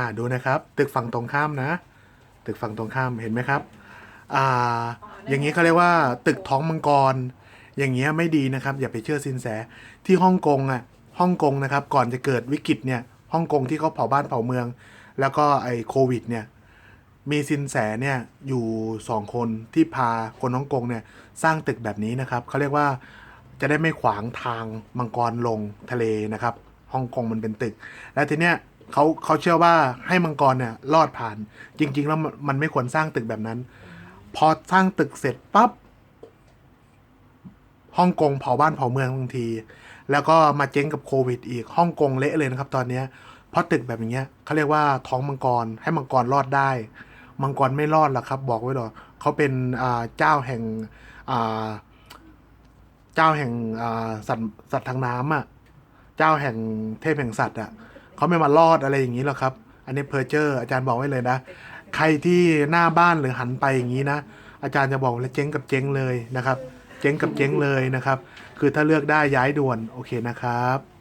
อ่าดูนะครับ ตึกฝั่งตรงข้ามนะ ตึกฝั่งตรงข้ามเห็นไหมครับอ่าอย่างนี้เขาเรียกว่า ตึกท้องมังกร อย่างเงี้ยไม่ดีนะครับ อย่าไปเชื่อสินแสที่ฮ่องกงอะฮ่องกงนะครับ ก่อนจะเกิดวิกฤตเนี่ยฮ่องกงที่เขาเผาบ้านเผาเมือง แล้วก็ไอ้โควิดเนี่ยมีสินแสเนี่ยอยู่สองคนที่พาคนฮ่องกงเนี่ยสร้างตึกแบบนี้นะครับเขาเรียกว่าจะได้ไม่ขวางทางมังกรลงทะเลนะครับฮ่องกงมันเป็นตึก แล้วทีเนี้ย เขาเขาเชื่อว่าให้มังกรเนี่ยลอดผ่าน จริง ๆ แล้วมันไม่ควรสร้างตึกแบบนั้น พอสร้างตึกเสร็จปั๊บฮ่องกงเผาบ้านเผาเมืองบางที แล้วก็มาเจ๊งกับโควิด อีกฮ่องกงเละเลยนะครับ ตอนเนี้ยเพราะตึกแบบอย่างเงี้ยเขาเรียกว่าท้องมังกรให้มังกรรอดได้ มังกรไม่รอดหรอกครับ บอกไว้หรอกเขาเป็นเจ้าแห่งเจ้าแห่งสัตว์สัตว์ทางน้ำอะ เจ้าแห่งเทพแห่งสัตว์อะ เขาไม่มารอดอะไรอย่างนี้หรอกครับ อันนี้เพอร์เจอร์อาจารย์บอกไว้เลยนะ ใครที่หน้าบ้านหรือหันไปอย่างนี้นะ อาจารย์จะบอกเลยเจ๊งกับเจ๊งเลยนะครับ เจ๊งกับเจ๊งเลยนะครับ คือถ้าเลือกได้ย้ายด่วนโอเคนะครับ